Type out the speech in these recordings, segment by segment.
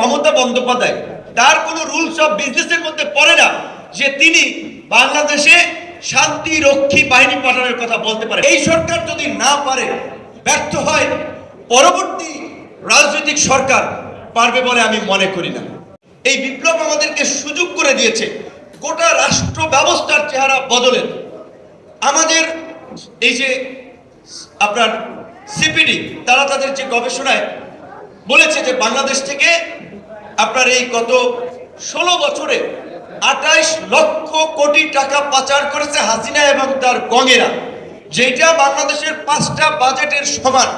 মমতা বন্দ্যোপাধ্যায়, তার কোনো rules of বিজনেসের মধ্যে পড়ে না যে তিনি বাংলাদেশে শান্তি রক্ষী বাহিনী পাঠানোর কথা বলতে পারে। এই সরকার যদি না পারে, ব্যর্থ হয়, পরবর্তী রাজনৈতিক সরকার পারবে বলে আমি মনে করি না। এই বিপ্লব আমাদেরকে সুযোগ করে দিয়েছে, গোটা রাষ্ট্র ব্যবস্থার চেহারা বদলের আমাদের এই যে আপনার সিপিডি, তারা তাদের যে গবেষণায় বলেছে যে বাংলাদেশ থেকে আপনার এই গত ষোলো বছরে আঠাইশ লক্ষ কোটি টাকা পাচার করেছে হাসিনা এবং তার গঙেরা। যেটা বাংলাদেশের পাঁচটা বাজেটের সমান।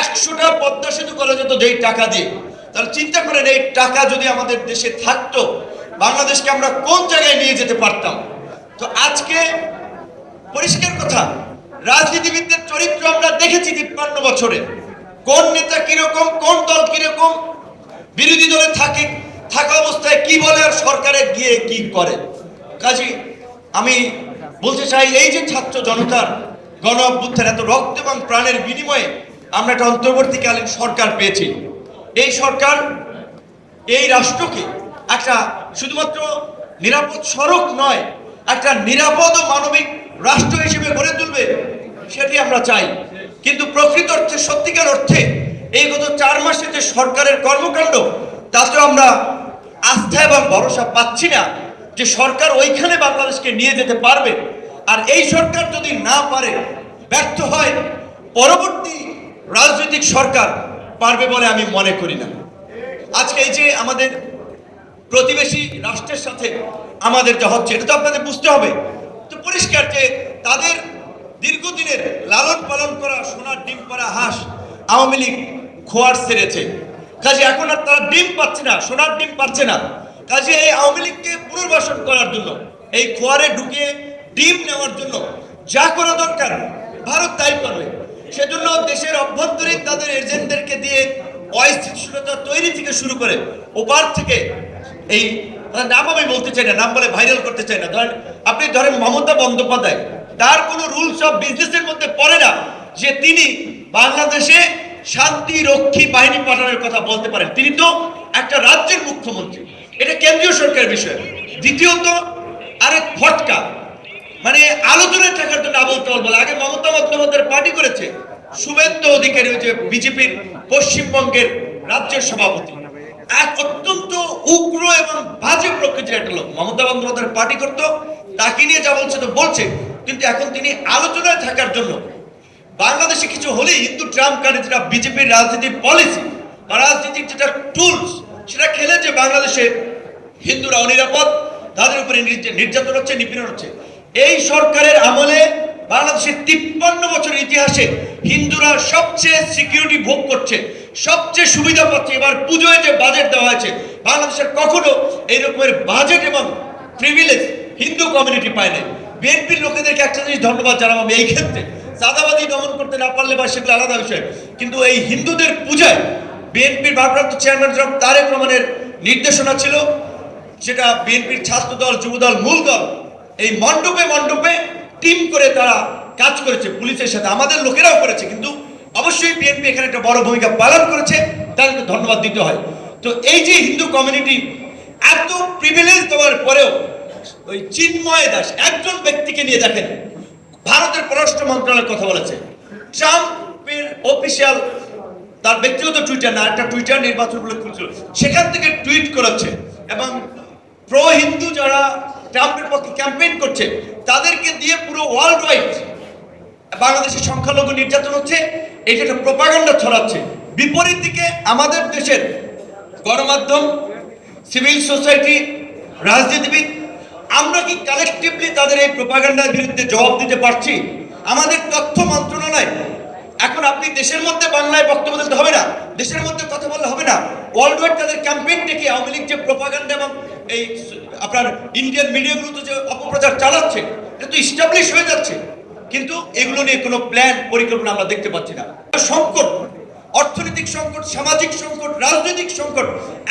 একশোটা পদ্মা সেতু করা যেত যেই টাকা দিয়ে। তাহলে চিন্তা করেন, এই টাকা যদি আমাদের দেশে থাকতো, বাংলাদেশকে আমরা কোন জায়গায় নিয়ে যেতে পারতাম? তো আজকে পরিষ্কার কথা, রাজনীতিবিদদের চরিত্র আমরা দেখেছি তিপ্পান্ন বছরে। কোন নেতা কীরকম, কোন দল কীরকম বিরোধী দলে থাকে, থাকা অবস্থায় কি বলে আর সরকারে গিয়ে কি করে? কাজী, আমি বলতে চাই, এই যে ছাত্র জনতার গণ অভ্যুত্থান, এত রক্ত এবং প্রাণের বিনিময়ে আমরা একটা অন্তর্বর্তীকালীন সরকার পেয়েছি। এই সরকার, এই রাষ্ট্রকে একটা শুধুমাত্র নিরাপদ সড়ক নয়, একটা নিরাপদ ও মানবিক রাষ্ট্র হিসেবে গড়ে তুলবে, সেটি আমরা চাই। কিন্তু প্রকৃত অর্থে, সত্যিকার অর্থে এই গত চার মাসে যে সরকারের কর্মকাণ্ড তাতে আমরা আস্থা এবং ভরসা পাচ্ছি না যে সরকার ওইখানে বাংলাদেশকে নিয়ে যেতে পারবে। আর এই সরকার যদি না পারে, ব্যর্থ হয়, পরবর্তী রাজনৈতিক সরকার পারবে বলে আমি মনে করি না। আজকে এই যে আমাদের প্রতিবেশী রাষ্ট্রের সাথে আমাদের যা হচ্ছে, এটা তো আপনাদের বুঝতে হবে। তো পরিষ্কার যে তাদের দীর্ঘদিনের লালন পালন করা, সোনার ডিম করা, হাঁস, আওয়ামী লীগ খোয়ার সেরেছে কাজে, এখন আর তারা ডিম পাচ্ছে না, সোনার ডিম পাচ্ছে না। কাজে, এই আওয়ামী লীগকে পুনর্বাসন করার জন্য, এই খোয়ারে ঢুকে ডিম নেওয়ার জন্য যা করা দরকার, ভারত তাই করবে। সেজন্য দেশের অভ্যন্তরীণ তাদের এজেন্টদেরকে দিয়ে অস্থিতিশীলতা তৈরি থেকে শুরু করে ওপার থেকে এই নাম আমি বলতে চাই না, নাম বলে ভাইরাল করতে চাই না। ধরেন, আপনি ধরেন মমতা বন্দ্যোপাধ্যায়, তার কোনো রুলস অফ বিজনেসের মধ্যে পড়ে না যে তিনি বাংলাদেশে শান্তি রক্ষী বাহিনী পাঠানোর কথা বলতে পারেন। তিনি তো একটা রাজ্যের মুখ্যমন্ত্রী। এটা কেন্দ্রীয় সরকারের বিষয়। দ্বিতীয়ত, আরেক ফটকা। মানে আলোচনায় থাকার জন্য আবল তাবল বলে। আগে মমতা বন্দ্যোপাধ্যায়ের পার্টি করেছে। শুভেন্দু অধিকারী হচ্ছে বিজেপির পশ্চিমবঙ্গের রাজ্যের সভাপতি। এক অত্যন্ত উগ্র এবং বাজে প্রকৃতির একটা লোক। মমতা বন্দ্যোপাধ্যায়ের পার্টি করতো, তাকে নিয়ে যা বলছে তো বলছে। কিন্তু এখন তিনি আলোচনায় থাকার জন্য বাংলাদেশে কিছু হলেই হিন্দু ট্রাম্প কার্ডে যেটা বিজেপির রাজনীতির পলিসি বা রাজনীতির যেটা টুলস সেটা খেলে যে বাংলাদেশে হিন্দুরা অনিরাপদ তাদের উপরে নির্যা- নির্যাতন হচ্ছে, নিপীড়ন হচ্ছে। এই সরকারের আমলে বাংলাদেশের তিপ্পান্ন বছর ইতিহাসে হিন্দুরা সবচেয়ে সিকিউরিটি ভোগ করছে, সবচেয়ে সুবিধা পাচ্ছে। এবার পুজোয় যে বাজেট দেওয়া হয়েছে, বাংলাদেশের কখনো এই রকমের বাজেট এবং প্রিভিলেজ হিন্দু কমিউনিটি পায় নাই বিএনপির লোকেদেরকে একটা জিনিস ধন্যবাদ জানাব আমি এই ক্ষেত্রে। চাঁদাবাদী দমন করতে না পারলে বা সেগুলো আলাদা বিষয়। কিন্তু এই হিন্দুদের পূজায় বিএনপির ভারপ্রাপ্ত চেয়ারম্যান জনাব তারেক রহমানের নির্দেশনা ছিল, সেটা বিএনপির ছাত্র দল, যুব দল, মূল দল, এই মণ্ডপে মণ্ডপে টিম করে তারা কাজ করেছে, পুলিশের সাথে। আমাদের লোকেরাও করেছে, কিন্তু অবশ্যই বিএনপি এখানে একটা বড় ভূমিকা পালন করেছে তাদেরকে ধন্যবাদ দিতে হয়। তো এই যে হিন্দু কমিউনিটি এত প্রিভিলেজ দেওয়ার পরেও ওই চিন্ময় দাস একজন ব্যক্তিকে নিয়ে দেখেন। ভারতের পররাষ্ট্র মন্ত্রণালয় কথা বলেছে। ট্রাম্পের অফিসিয়াল তার ব্যক্তিগত টুইটার না, একটা টুইটার নির্বাচন বলে খুলছিল। সেখান থেকে টুইট করেছে এবং প্রো হিন্দু যারা ট্রাম্পের পক্ষে ক্যাম্পেইন করছে, তাদেরকে দিয়ে পুরো ওয়ার্ল্ড ওয়াইড বাংলাদেশের সংখ্যালঘু নির্যাতন হচ্ছে। এটা একটা প্রোপাগান্ডা ছড়াচ্ছে। বিপরীত দিকে আমাদের দেশের গণমাধ্যম সিভিল সোসাইটি রাজনীতিবিদ আমরা কি কালেকটিভলি তাদের এই প্রোপাগান্ডার বিরুদ্ধে জবাব দিতে পারছি? আমাদের তথ্য মন্ত্রণালয়, এখন আপনি দেশের মধ্যে বাংলায় বক্তব্য দিতে হবে না, দেশের মধ্যে কথা বললে হবে না। ওয়ার্ল্ড ওয়াইড তাদের ক্যাম্পেইন থেকে আওয়ামী লীগ যে প্রোপাগান্ডা এবং এই আপনার ইন্ডিয়ান মিডিয়াগুলোতে যে অপপ্রচার চালাচ্ছে, এটা তো ইস্টাবলিশ হয়ে যাচ্ছে। কিন্তু এগুলো নিয়ে কোনো প্ল্যান পরিকল্পনা আমরা দেখতে পাচ্ছি না। সংকট, অর্থনৈতিক সংকট, সামাজিক সংকট, রাজনৈতিক সংকট,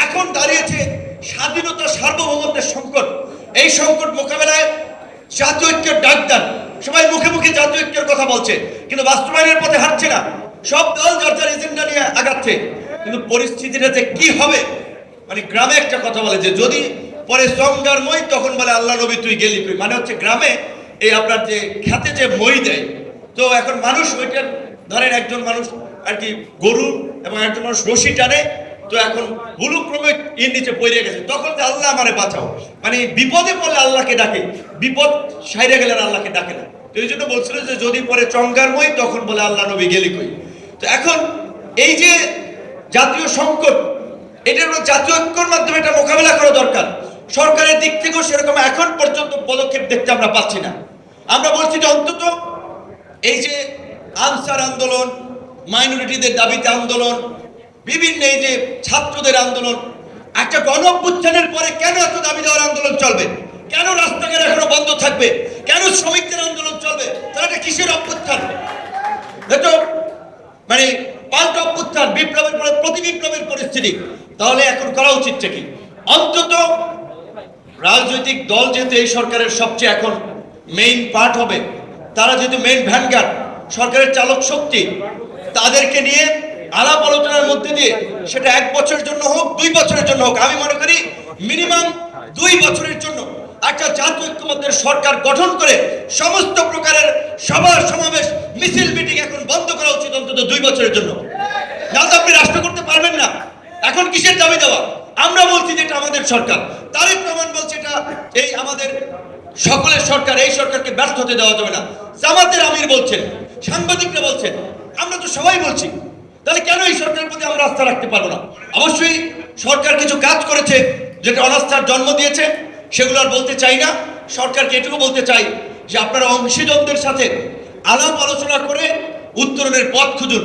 এখন দাঁড়িয়েছে স্বাধীনতা সার্বভৌমত্বের সংকট। এই সংকট মোকাবেলায় জাতীয় ঐক্যের ডাকদান সবাই মুখে মুখে জাতীয় ঐক্যের কথা বলছে, কিন্তু বাস্তবায়নের পথে হাঁটছে না। সব দল যার যার এজেন্ডা নিয়ে আগাচ্ছে, কিন্তু পরিস্থিতিটা যে কি হবে? মানে গ্রামে একটা কথা বলে যে, যদি পরে সঙ্গার মই তখন বলে আল্লাহ নবী তুই গেলি কই মানে হচ্ছে গ্রামে এই আপনার যে খেতে যে মই দেয়, তো এখন মানুষ ওইটার ধরেন একজন মানুষ আর কি গরু এবং একজন মানুষ রশি টানে তো এখন হুলুক্রমে এর নিচে পড়ে গেছে। তখন যে আল্লাহ আমারে বাঁচাও। মানে বিপদে পড়লে আল্লাহকে ডাকে। বিপদ সাইরে গেলে আল্লাহকে ডাকে না। তো এই জন্য বলছিল যে যদি পরে চঙ্গারময় তখন বলে আল্লাহ নবী গেলি কই? তো এখন এই যে জাতীয় সংকট, এটার জাতীয় ঐক্যর মাধ্যমে এটা মোকাবেলা করা দরকার। সরকারের দিক থেকেও সেরকম এখন পর্যন্ত পদক্ষেপ দেখতে আমরা পাচ্ছি না। আমরা বলছি যে অন্তত এই যে আনসার আন্দোলন, মাইনরিটিদের দাবিতে আন্দোলন বিভিন্ন এই যে ছাত্রদের আন্দোলন, একটা গণ পরে কেন এত দাবি দেওয়ার আন্দোলন চলবে? কেন রাস্তাঘাট এখনও বন্ধ থাকবে? কেন শ্রমিকদের আন্দোলন চলবে? তাহলে এটা কিসের অভ্যুত্থান? মানে পাল্টা অভ্যুত্থান, বিপ্লবের পরে প্রতি বিপ্লবের পরিস্থিতি। তাহলে এখন করা উচিতটা কি? অন্তত রাজনৈতিক দল যেহেতু এই সরকারের সবচেয়ে এখন মেইন পার্ট হবে, তারা যেহেতু মেইন ভ্যানগার্ড সরকারের চালক শক্তি, তাদেরকে নিয়ে আলাপ আলোচনার মধ্যে দিয়ে সেটা এক বছরের জন্য হোক, দুই বছরের জন্য হোক, আমি মনে করি মিনিমাম দুই বছরের জন্য একটা জাতীয় ঐক্যমত্যের সরকার গঠন করে সমস্ত প্রকারের সভা সমাবেশ, মিছিল, মিটিং এখন বন্ধ করা উচিত অন্তত দুই বছরের জন্য। নাহলে আপনি রাষ্ট্র করতে পারবেন না। এখন কিসের দাবি দেওয়া? আমরা বলছি যে এটা আমাদের সরকার। তারই প্রমাণ বলছে এটা এই আমাদের সকলের সরকার, এই সরকারকে ব্যর্থ হতে দেওয়া যাবে না। জামাতের আমির বলছেন, সাংবাদিকরা বলছেন, আমরা তো সবাই বলছি। তাহলে কেন এই সরকারের প্রতি আমরা আস্থা রাখতে পারব না? অবশ্যই সরকার কিছু কাজ করেছে, যেটা অনাস্থার জন্ম দিয়েছে, সেগুলো আর বলতে চাই না। সরকারকে এটুকু বলতে চাই যে আপনারা অংশীদারদের সাথে আলাপ আলোচনা করে উত্তরণের পথ খুঁজুন।